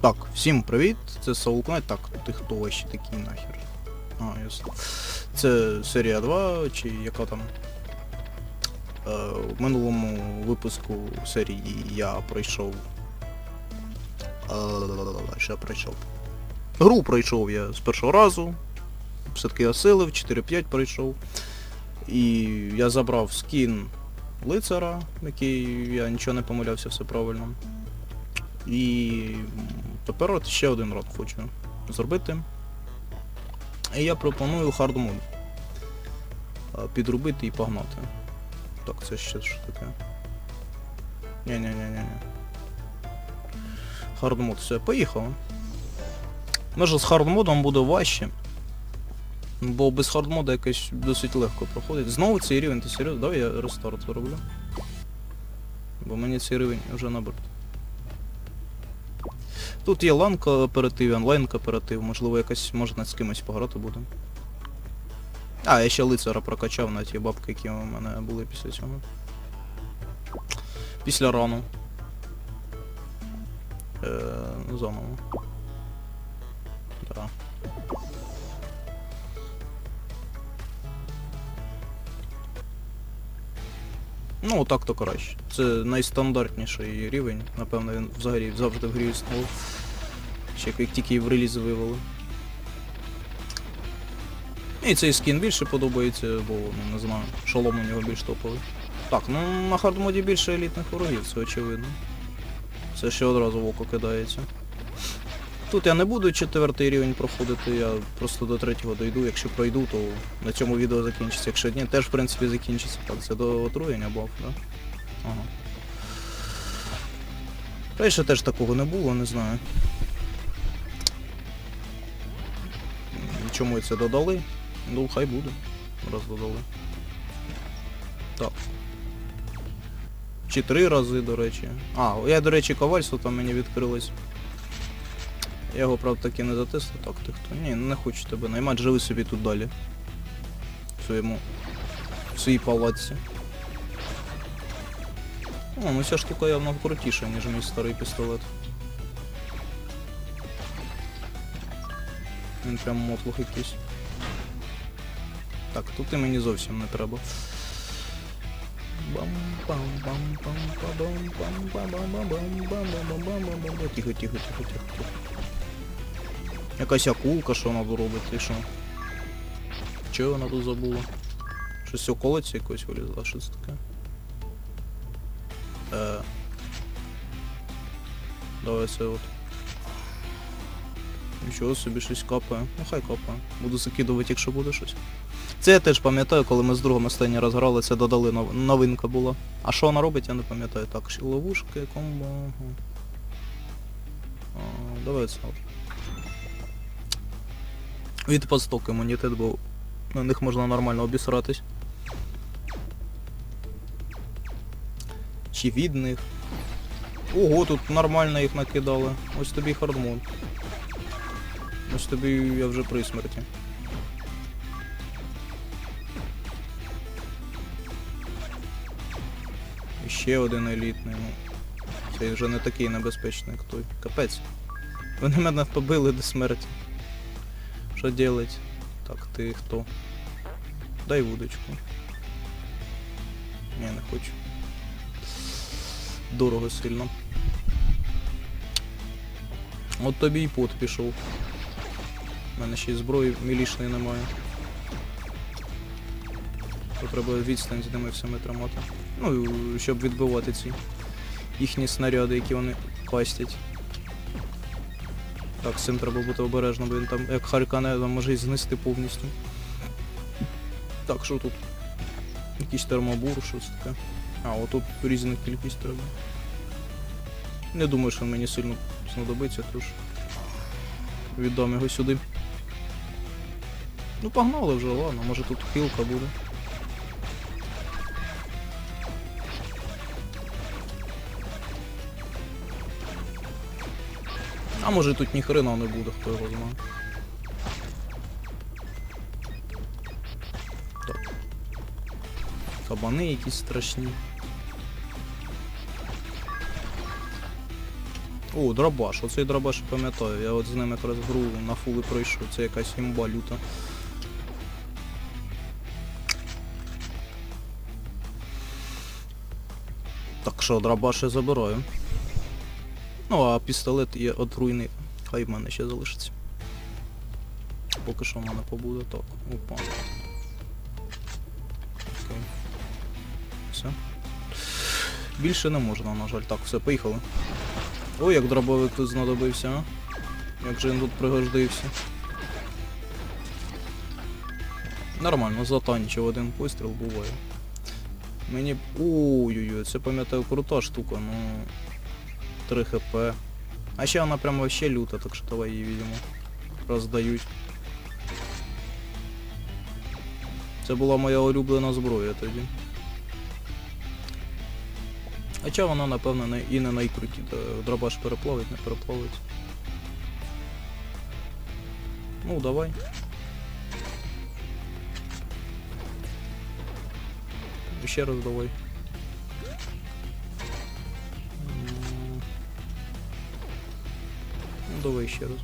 Так, всім привіт, це Soul Так, ти хто вообще такий нахер? А, ясно. Це серія 2, чи яка там. Е, в минулому випуску серії я пройшов. Е, що пройшов? Гру пройшов я з першого разу. Все-таки осилив, 4-5 пройшов. І я забрав скін лицара, який я нічого не помилявся, все правильно. І тепер от ще один род хочу зробити. І я пропоную хардмод. Підробити і погнати. Так, це ще що таке. Ні-ні-ні-ні. Хардмод, все, поїхали. Може з хардмодом буде важче. Бо без хардмода якось досить легко проходить. Знову цей рівень, ти серйозно? Давай я рестарт зроблю. Бо мені цей рівень вже набрати. Тут є лан кооператив, онлайн кооператив, можливо якось можна з кимось пограти буде. А, я ще лицара прокачав на ті бабки, які у мене були після цього. Після рану. Е, заново. Да. Ну, так то краще. Це найстандартніший рівень, напевно, він взагалі завжди в грі існував. Ще як тільки в реліз вивели. І цей скін більше подобається, бо, ну не знаю, шолом у нього більш топовий. Так, ну на хардмоді більше елітних ворогів, це очевидно. Це ще одразу в око кидається. Тут я не буду четвертий рівень проходити, я просто до третього дойду. Якщо пройду, то на цьому відео закінчиться. Якщо ні, теж в принципі закінчиться. Так, це до отруєння баф, да? Ага. Раніше теж такого не було, не знаю. Чому це додали? Ну, хай буде. Раз додали. Так. Чи три рази, до речі. А, я, до речі, ковальство там мені відкрилось. Я його, правда, таки не затиснув. Так, ти хто? Ні, не хочу тебе наймати, живи собі тут далі. В своєму... В своїй палаці. О, ну ця штука явно крутіша, ніж мій старий пістолет. Він прям мотлух якийсь. Так, тут і мені зовсім не треба. Бам-бам-бам-бам-бам-бам-бам-бам-бам-бам-бам-бам-бам. Якась акулка, що вона робить, і що? Чого вона тут забула? Щось околиці якось вилізла, що це таке? Е. Давай це от. Нічого собі щось капає. Ну хай капає. Буду закидувати, якщо буде щось. Це я теж пам'ятаю, коли ми з другом останній раз грали, це додали нов- новинка була. А що вона робить, я не пам'ятаю. Так, ловушки, комбо. давай це от. Від посток імунітет, бо на них можна нормально обісратись. Чи від них. Ого, тут нормально їх накидали. Ось тобі хардмон. Ось тобі я вже при смерті. Ще один елітний, ну. Цей вже не такий небезпечний, як той. Капець. Вони мене побили до смерті. Що делать? Так, ти хто? Дай вудочку. Ні, не хочу. Дорого сильно. От тобі і пот пішов. У мене ще й зброї мілішної немає. То треба відстань з ними всіми тримати. Ну, щоб відбивати ці їхні снаряди, які вони кастять. Так, з цим треба бути обережно, бо він там як харкане, може і знести повністю. Так, що тут? Якийсь термобур, щось таке. А, отут різна кількість треба. Не думаю, що він мені сильно знадобиться, тож віддам його сюди. Ну погнали вже, ладно, може тут хілка буде. А може тут ні хрена не буде, хто його знає. Так. Кабани якісь страшні. О, дробаш, оцей дробаш пам'ятаю. Я от з ним якраз гру на фули пройшов, це якась імба люта. Так що, дробаш я забираю. Ну, а пістолет є отруйний. Хай в мене ще залишиться. Поки що в мене побуде так. Опа. Окей. Все. Більше не можна, на жаль. Так, все, поїхали. Ой, як дробовик тут знадобився, а? Як же він тут пригождився. Нормально, затанчив один постріл буває. Мені. Ой-ой-ой, це пам'ятаю крута штука, ну. 3 хп. А ще вона прям вообще люта, так що давай її візьмемо. Роздають. Це була моя улюблена зброя тоді. Хоча вона, напевно, не, і не найкруті. Дробаш переплавить, не переплавить. Ну, давай. Ще раз давай. Давай ще раз.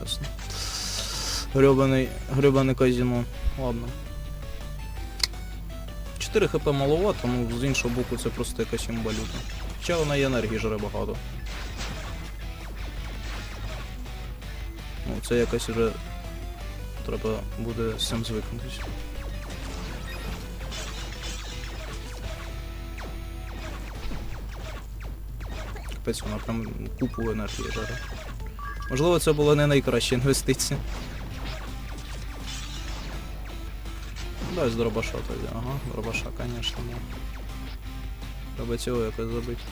Ясно. Гребаний, гребаний казино. Ладно. 4 хп маловато, ну з іншого боку це просто якась імбалюта. Хоча вона і енергії жре багато. Ну це якось вже треба буде з цим звикнутися. Капець вона прям купу енергії жере. Можливо, це була не найкраща інвестиція. Дай з дробаша тоді, ага, дробаша, конечно, да. Треба цього якось забити.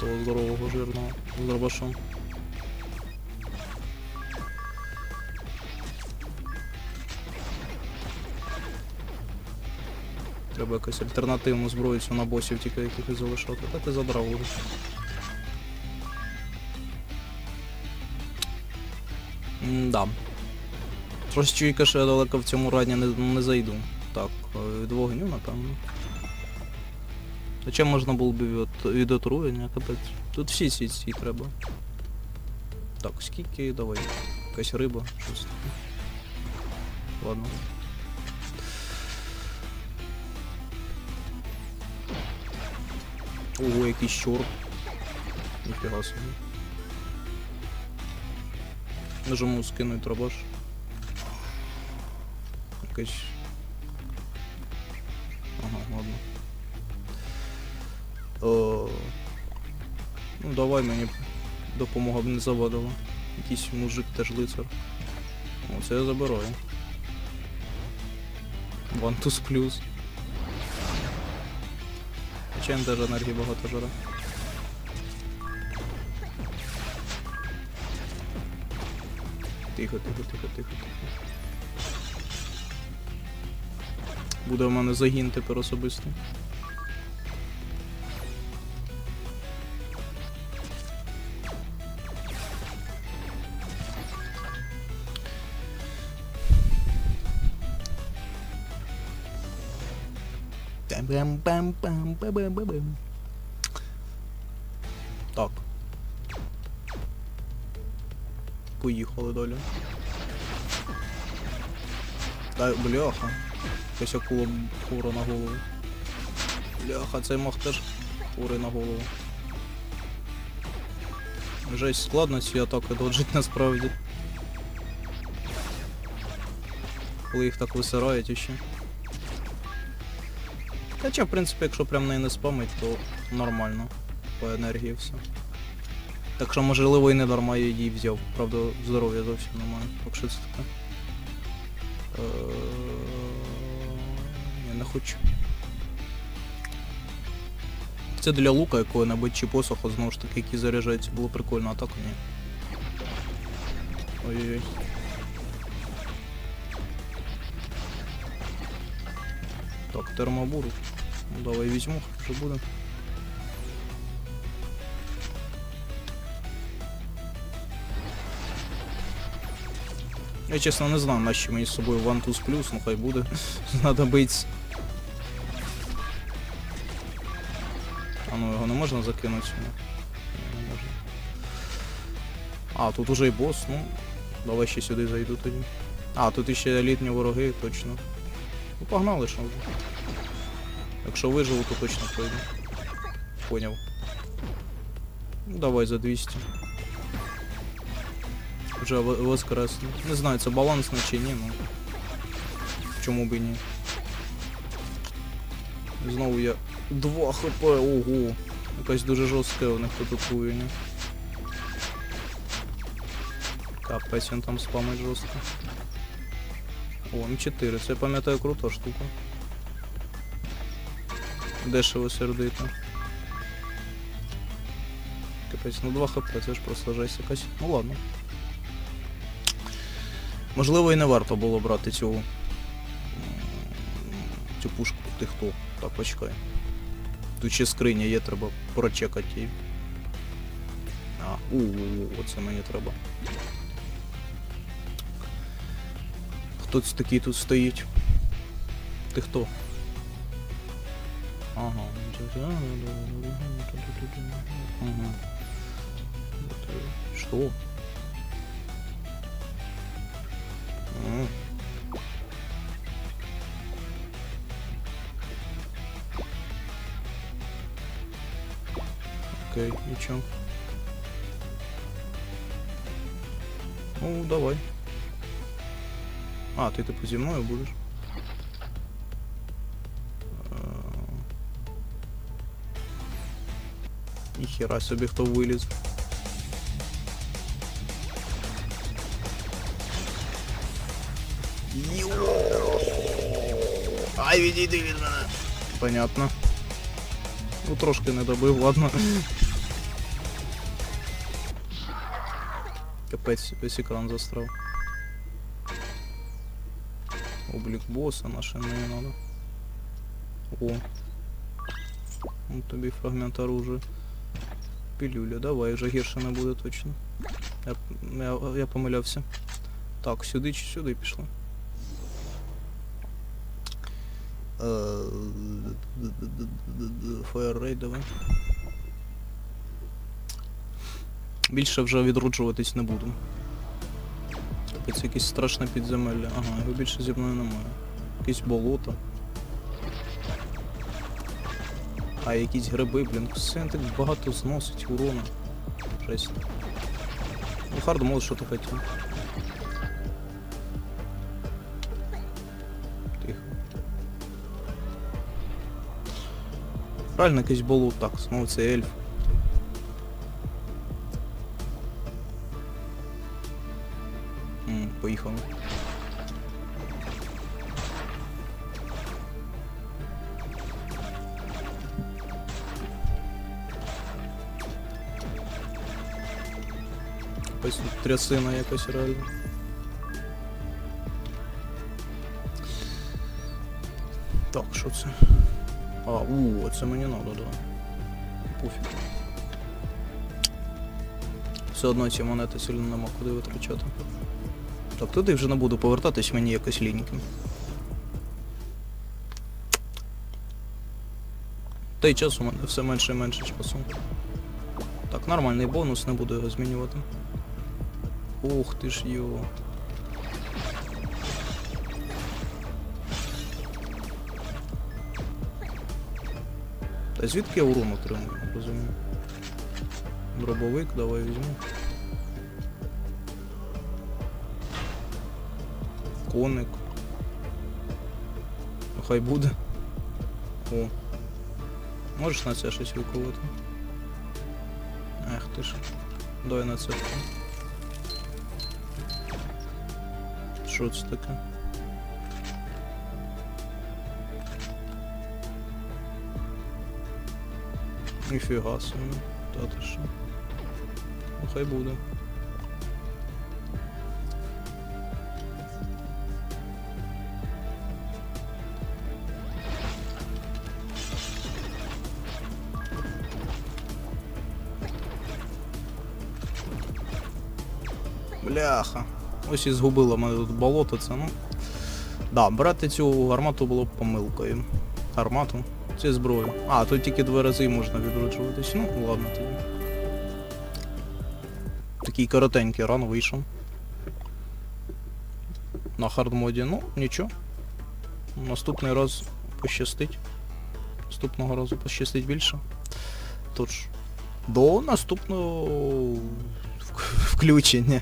Того здорового жирного з дробашом. Треба якусь альтернативну зброю цю на босів тільки якихось залишати. Та ти задрав уже. М-да. Трошки чуйка, що я далеко в цьому раді не, не зайду. Так, е, від вогню, напевно. Хоча можна було б від, від отруєння, капець. Тут всі ці ці треба. Так, скільки, давай. Якась риба, щось таке. Ладно. Ого, якийсь чорт. Ніфіга собі. Нажму скинуть дробаш. Якась. Ага, ладно. О... Ну давай мені допомога б не завадила. Якийсь мужик теж лицар. О, це я забираю. Вантус плюс. Хоча даже енергії багато жара. Тихо, тихо, тихо, тихо, тихо. Буде в мене загін тепер особистий. Так. Поїхали далі. Та бляха. Якась акула хвора на голову. Бляха, цей мах теж хворий на голову. Жесть, складно ці атаки доджить насправді. Коли їх так висирають іще. Хоча, в принципі, якщо прям неї не спамить, то нормально. По енергії все. Так що, можливо, і не дарма я її взяв. Правда, здоров'я зовсім немає. Так що це таке. Е, Я не хочу. Це для лука якого-небудь чи посоху, знову ж таки, який заряджається, було прикольно, а так ні. Ой-ой-ой. Так, термобур. Ну давай візьму, вже буде. Я чесно не знаю, на що мені з собою Vantuz Plus, ну хай буде. Знадобиться. ну його не можна закинути. Не можна. А, тут уже і бос, ну. Давай ще сюди зайду тоді. А, тут іще елітні вороги, точно. Ну погнали, що вже. Якщо виживу, то точно пройду. Поняв. Ну давай за 200. Вже в- Не знаю, це балансно чи ні, ну. Чому б і ні. Знову я 2 хп, ого. Якась дуже жорстка у них тут отруєння. Капець він там спамить жорстко. О, М4, це я пам'ятаю крута штука. Дешево сердито. Капець, ну 2 хп, це ж просто жесть якась. Ну ладно. Можливо і не варто було брати цю. Цю пушку, ти хто? Так, почекай. Тут ще скриня є, треба прочекати її. А, у, оце мені треба. Це такий тут стоїть? Ти хто? Ага. Ага. Что? Окей, и чё? Ну, давай. А, ты типу зі мною будеш? Е, Ніхера собі хто виліз. Ай, відійди від мене. Понятно. Ну трошки не добив, ладно. Капець, весь екран застрав. Облік боса наше не надо. О. Ну тобі фрагмент оружия. Пилюля, давай, вже гірше не буде точно. Я, я, я помилявся. Так, сюди чи сюди пішло? Fire Raid давай. Більше вже відроджуватись не буду. Тобто це якесь страшне підземелля. Ага, його більше зі мною немає. Якесь болото. А якісь гриби, блін, все так багато зносить урона. Жесть. Ну хард мол, що ти хотів. Тихо. Правильно якесь болото. Так, знову це ельф. Поїхали. Ось трясина якась реально. Так, що це? А, у, це мені надо, да. Пофіг. Все одно ці монети сильно нема куди витрачати. Так, туди вже не буду повертатись, мені якось ліньки. Та й час у мене все менше і менше часу. Так, нормальний бонус, не буду його змінювати. Ух ти ж йо. Та звідки я урон отримую, розумію. Дробовик, давай візьму. Коник. Ну, Хай буде. О. Можеш на це щось викувати? Ех ти ж. Давай на це. Що це таке? Ніфіга собі. Та ти що? Ну хай буде. Ось і згубило мене тут болото це, ну. Да, брати цю гармату було б помилкою. Гармату. Це зброя. А, тут тільки два рази можна відроджуватись. Ну, ладно тоді. Такий коротенький ран вийшов. На хардмоді, ну, нічого. Наступний раз пощастить. Наступного разу пощастить більше. Тож, до наступного включення.